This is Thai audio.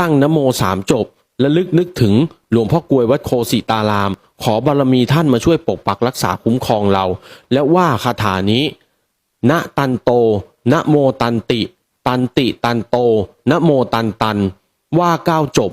ตั้งนโมสามจบ และลึกนึกถึงหลวงพ่อกลวยวัดโคสิตาราม ขอบารมีท่านมาช่วยปกปักรักษาคุ้มครองเรา และว่าคาถานี้ ณตันโตนโมตันติ ตันติตันโตนโมตันตัน ว่าเก้าจบ